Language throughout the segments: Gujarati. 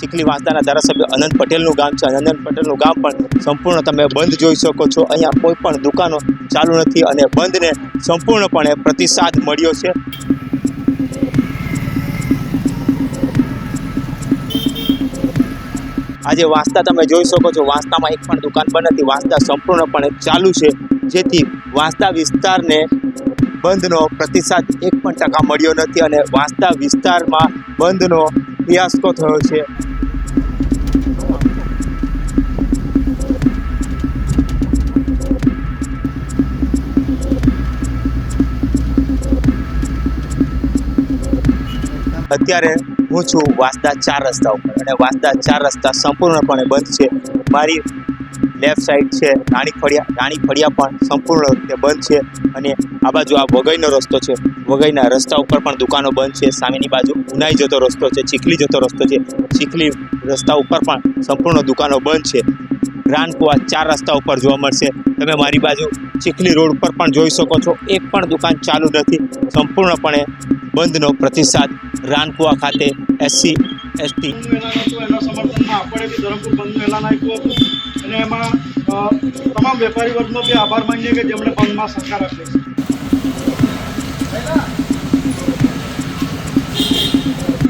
ચીખલી વાંસદાના ધારાસભ્ય અનંત પટેલનું ગામ છે. અને અનંત પટેલનું ગામ પણ સંપૂર્ણ તમે બંધ જોઈ શકો છો. અહીંયા કોઈ પણ દુકાનો ચાલુ નથી અને બંધને સંપૂર્ણપણે પ્રતિસાદ મળ્યો છે. આજે વાંસદા તમે જોઈ શકો છો, વાંસદામાં એક પણ દુકાન બંધ નથી વાંસદા સંપૂર્ણપણે ચાલુ છે, જેથી વાંસદા વિસ્તારને બંધનો પ્રતિસાદ એક પણ ટકા મળ્યો નથી અને વાંસદા વિસ્તારમાં બંધનો ફિયાસ્કો થયો છે. અત્યારે હું છું વાંસદા ચાર રસ્તા ઉપર અને વાંસદા ચાર રસ્તા સંપૂર્ણપણે બંધ છે. મારી લેફ્ટ સાઈડ છે, રાણી ફળિયા રાણી ફળિયા પણ સંપૂર્ણ રીતે બંધ છે અને આ બાજુ આ વઘઈનો રસ્તો છે. વઘઈના રસ્તા ઉપર પણ દુકાનો બંધ છે. સામેની બાજુ ઉનાઈ જતો રસ્તો છે, ચીખલી જતો રસ્તો છે. ચીખલી રસ્તા ઉપર પણ સંપૂર્ણ દુકાનો બંધ છે. રાનકુવા ચાર રસ્તા ઉપર જોવા મળશે. તમે મારી બાજુ ચીખલી રોડ પર પણ જોઈ શકો છો. એક પણ દુકાન ચાલુ નથી. સંપૂર્ણપણે બંધનો પ્રતિસાદ રાનકુવા ખાતે એસસી એસટી બંધનું એલાન હતું એના સમર્થનમાં આપણે બી ધરમપુર બંધનું એલાન આપ્યું હતું અને એમાં અ, તમામ વેપારી વર્ગનો બી આભાર માનીએ કે જેમણે બંધમાં સહકાર આપ્યો છે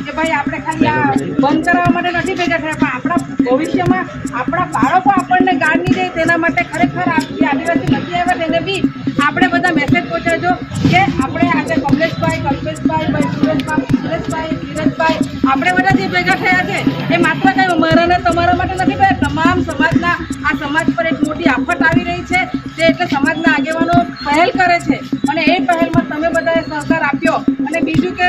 કે ભાઈ આપણે ખાલી આ બંધ કરાવવા માટે નથી ભેગા થયા, પણ આપણા ભવિષ્યમાં આપણા બાળકો આપણને ગાડી દે, તેના માટે ખરેખર જે આદિવાસી નથી આવ્યા તેને બી આપણે બધા મેસેજ પહોંચાડજો કે આપણે આજે કમલેશભાઈ, કલ્પેશભાઈ, ભાઈ સુરેશભાઈ સુરેશભાઈ ધીરજભાઈ, આપણે બધા જે ભેગા થયા છે, એ માત્ર કંઈ અમારા ને તમારા માટે નથી ભાઈ તમામ સમાજના, આ સમાજ પર એક મોટી આફત આવી રહી છે તે એટલે સમાજના આગેવાનો પહેલ કરે છે. અને એ પહેલમાં તમે બધાએ સહકાર આપ્યો. અને બીજું કે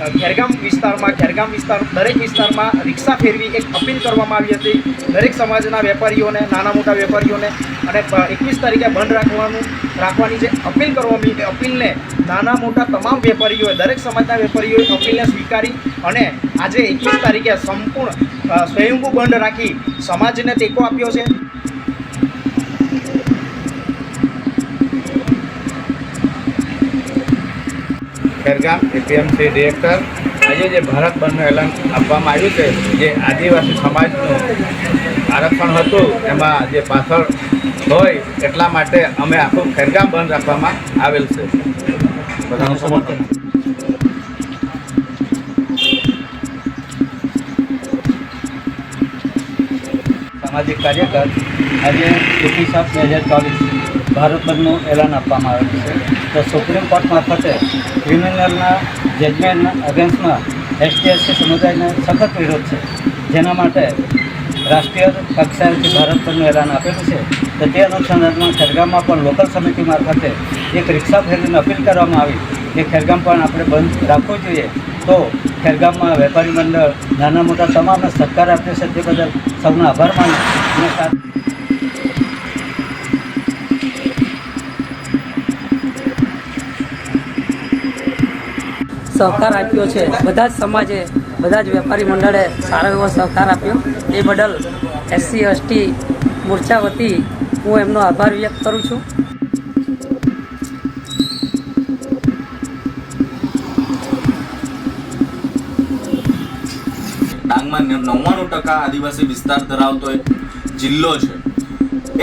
ખેરગામ વિસ્તારમાં, ખેરગામ વિસ્તાર, દરેક વિસ્તારમાં રિક્ષા ફેરવી એક અપીલ કરવામાં આવી હતી. દરેક સમાજના વેપારીઓને, નાના મોટા વેપારીઓને અને એકવીસ તારીખે બંધ રાખવાનું, રાખવાની જે અપીલ કરવામાં આવી અપીલને નાના મોટા તમામ વેપારીઓએ, દરેક સમાજના વેપારીઓએ અપીલને સ્વીકારી અને આજે એકવીસ તારીખે સંપૂર્ણ સ્વયંભૂ બંધ રાખી સમાજને ટેકો આપ્યો છે. ખેરગામ એપીએમસી ડિરેક્ટર આજે જે ભારત બંધનું એલાન આપવામાં આવ્યું છે, જે આદિવાસી સમાજનું આરક્ષણ હતું, એમાં જે પાછળ હોય એટલા માટે અમે આખું ખેરગામ બંધ રાખવામાં આવેલ છે. બધાનું સમર્થન. સામાજિક કાર્યકર આજે એકવીસ સાત, બે હજાર ચોવીસ ભારત બંધનું એલાન આપવામાં આવેલું છે. તો સુપ્રીમ કોર્ટ મારફતે ક્રિમિનલના જજમેન્ટના અગેન્સ્ટમાં એસટી એસસી સમુદાયને સખત વિરોધ છે. જેના માટે રાષ્ટ્રીય કક્ષાએથી ભારત પરનું એલાન આપેલું છે. તો તે અનુસંધાનમાં ખેરગામમાં પણ લોકલ સમિતિ મારફતે એક રિક્ષા ફેરીને અપીલ કરવામાં આવી કે ખેરગામ પણ આપણે બંધ રાખવું જોઈએ. તો ખેરગામમાં વેપારી મંડળ, નાના મોટા તમામને સહકાર આપ્યો છે તે બદલ સૌનો આભાર માનું અને સાથે સહકાર આપ્યો છે. બધા જ સમાજે, બધા જ વેપારી મંડળે સારો એવો સહકાર આપ્યો. એ બદલ એસસી, એસટી, મોરચા વતી હું એમનો આભાર વ્યક્ત કરું છું. ડાંગમાં નવ્વાણું ટકા આદિવાસી વિસ્તાર ધરાવતો એક જિલ્લો છે.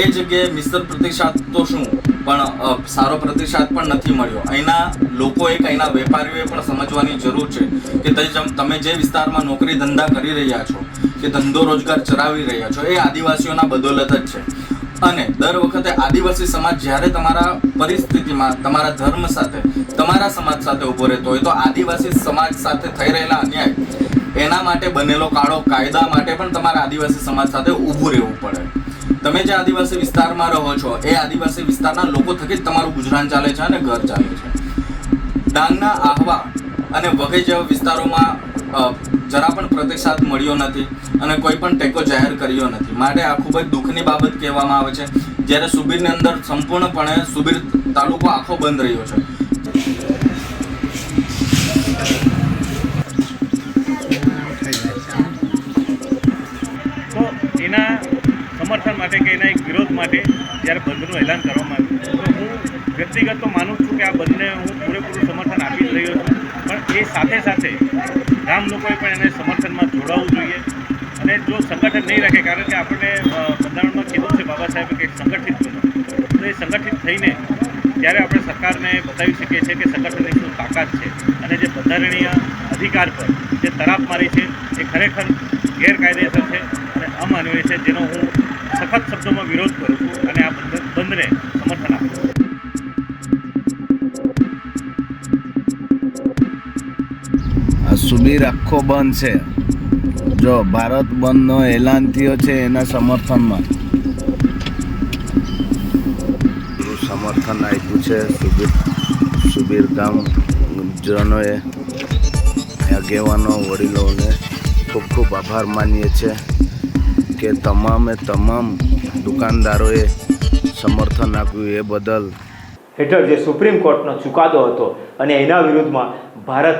એ જગ્યાએ મિશ્ર પ્રતિસાદ તો શું? પણ સારો પ્રતિસાદ પણ નથી મળ્યો. અહીંના લોકોએ અહીંના વેપારીઓએ પણ સમજવાની જરૂર છે કે તમે જે વિસ્તારમાં નોકરી ધંધા કરી રહ્યા છો, કે ધંધો રોજગાર ચલાવી રહ્યા છો, એ આદિવાસીઓના બદોલત જ છે. અને દર વખતે આદિવાસી સમાજ જ્યારે તમારા પરિસ્થિતિમાં, તમારા ધર્મ સાથે, તમારા સમાજ સાથે ઊભો રહેતો હોય તો આદિવાસી સમાજ સાથે થઈ રહેલા અન્યાય, એના માટે બનેલો કાળો કાયદા માટે પણ તમારા આદિવાસી સમાજ સાથે ઊભું રહેવું પડે. તમે જે આદિવાસી વિસ્તારમાં રહો છો, એ આદિવાસી વિસ્તારના લોકો થકી જ તમારું ગુજરાન ચાલે છે અને ઘર ચાલે છે. ડાંગના આહવા અને વગેરે જેવા વિસ્તારોમાં જરા પણ પ્રતિસાદ મળ્યો નથી અને કોઈ પણ ટેકો જાહેર કર્યો નથી. માટે આ ખૂબ જ દુઃખની બાબત કહેવામાં આવે છે. જ્યારે સુબીરની અંદર સંપૂર્ણપણે સુબીર તાલુકો આખો બંધ રહ્યો છે. માટે કે એના એક વિરોધ માટે જ્યારે બંધનું એલાન કરવામાં આવ્યું તો હું વ્યક્તિગત તો માનું છું કે આ બંધને હું પૂરેપૂરું સમર્થન આપી જ રહ્યો છું. પણ એ સાથે સાથે ગામ લોકોએ પણ એને સમર્થનમાં જોડાવવું જોઈએ. અને જો સંગઠન નહીં રાખે, કારણ કે આપણને બંધારણમાં કીધું છે બાબા સાહેબે કે સંગઠિત બનો. તો એ સંગઠિત થઈને ત્યારે આપણે સરકારને બતાવી શકીએ છીએ કે સંગઠનની શું તાકાત છે અને જે બંધારણીય અધિકાર પર જે તરાપ મારી છે, એ ખરેખર ગેરકાયદેસર છે અને અમાનવીય છે, જેનો હું સખત શબ્દોમાં વિરોધ કરું છું અને આ બંધ બંધને સમર્થન આપું. છું સુબીર આખો બંધ છે. જો ભારત બંધનો એલાન થયો છે એના સમર્થનમાં. સમર્થન આપ્યું છે સુબીર સુબીર ગામ જનોએ આગેવાનો વડીલોને ખૂબ ખૂબ આભાર માનીએ છીએ. કે તમામે તમામ દુકાનદારોએ સમર્થન આપ્યું એ બદલ. હેઠળ જે સુપ્રીમ કોર્ટનો ચુકાદો હતો અને એના વિરુદ્ધમાં ભારત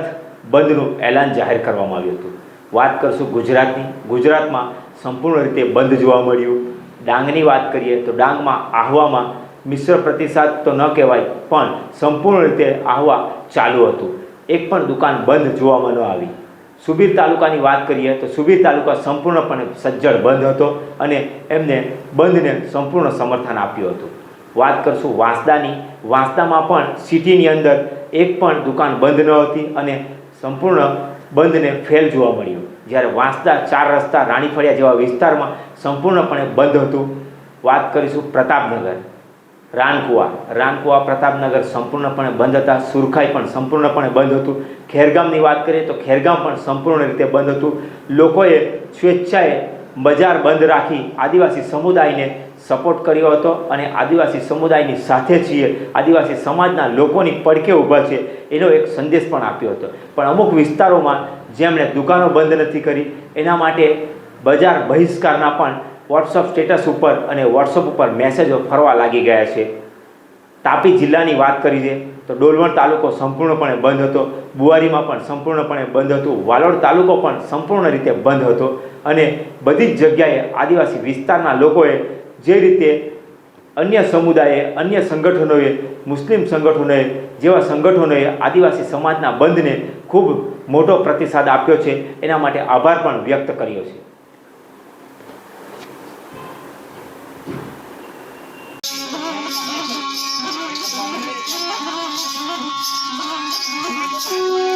બંધનું એલાન જાહેર કરવામાં આવ્યું હતું. વાત કરશું ગુજરાતની. ગુજરાતમાં સંપૂર્ણ રીતે બંધ જોવા મળ્યું. ડાંગની વાત કરીએ તો ડાંગમાં આહવામાં મિશ્ર પ્રતિસાદ તો ન કહેવાય, પણ સંપૂર્ણ રીતે આહવા ચાલુ હતું. એક પણ દુકાન બંધ જોવામાં ન આવી. સુબીર તાલુકાની વાત કરીએ તો સુબીર તાલુકા સંપૂર્ણપણે સજ્જડ બંધ હતો અને એમને બંધને સંપૂર્ણ સમર્થન આપ્યું હતું. વાત કરશું વાંસદાની. વાંસદામાં પણ સિટીની અંદર એક પણ દુકાન બંધ ન હતી અને સંપૂર્ણ બંધને ફેલ જોવા મળ્યું. જ્યારે વાંસદા ચાર રસ્તા રાણીફળિયા જેવા વિસ્તારમાં સંપૂર્ણપણે બંધ હતું. વાત કરીશું પ્રતાપનગર. રાનકુવા. રાનકુવા પ્રતાપનગર સંપૂર્ણપણે બંધ હતા. સુરખાઈ પણ સંપૂર્ણપણે બંધ હતું. ખેરગામની વાત કરીએ તો ખેરગામ પણ સંપૂર્ણ રીતે બંધ હતું. લોકોએ સ્વેચ્છાએ બજાર બંધ રાખી આદિવાસી સમુદાયને સપોર્ટ કર્યો હતો અને આદિવાસી સમુદાયની સાથે છીએ. આદિવાસી સમાજના લોકોની પડખે ઊભા છે એનો એક સંદેશ પણ આપ્યો હતો. પણ અમુક વિસ્તારોમાં જેમણે દુકાનો બંધ નથી કરી, એના માટે બજાર બહિષ્કારના પણ વોટ્સઅપ સ્ટેટસ ઉપર અને વોટ્સઅપ ઉપર મેસેજો ફરવા લાગી ગયા છે. તાપી જિલ્લાની વાત કરી છે તો ડોલવણ તાલુકો સંપૂર્ણપણે બંધ હતો. બુવારીમાં પણ સંપૂર્ણપણે બંધ હતું. વાલોડ તાલુકો પણ સંપૂર્ણ રીતે બંધ હતો. અને બધી જ જગ્યાએ આદિવાસી વિસ્તારના લોકોએ જે રીતે અન્ય સમુદાયે, અન્ય સંગઠનોએ, મુસ્લિમ સંગઠનોએ જેવા સંગઠનોએ આદિવાસી સમાજના બંધને ખૂબ મોટો પ્રતિસાદ આપ્યો છે. એના માટે આભાર પણ વ્યક્ત કર્યો છે. Thank you.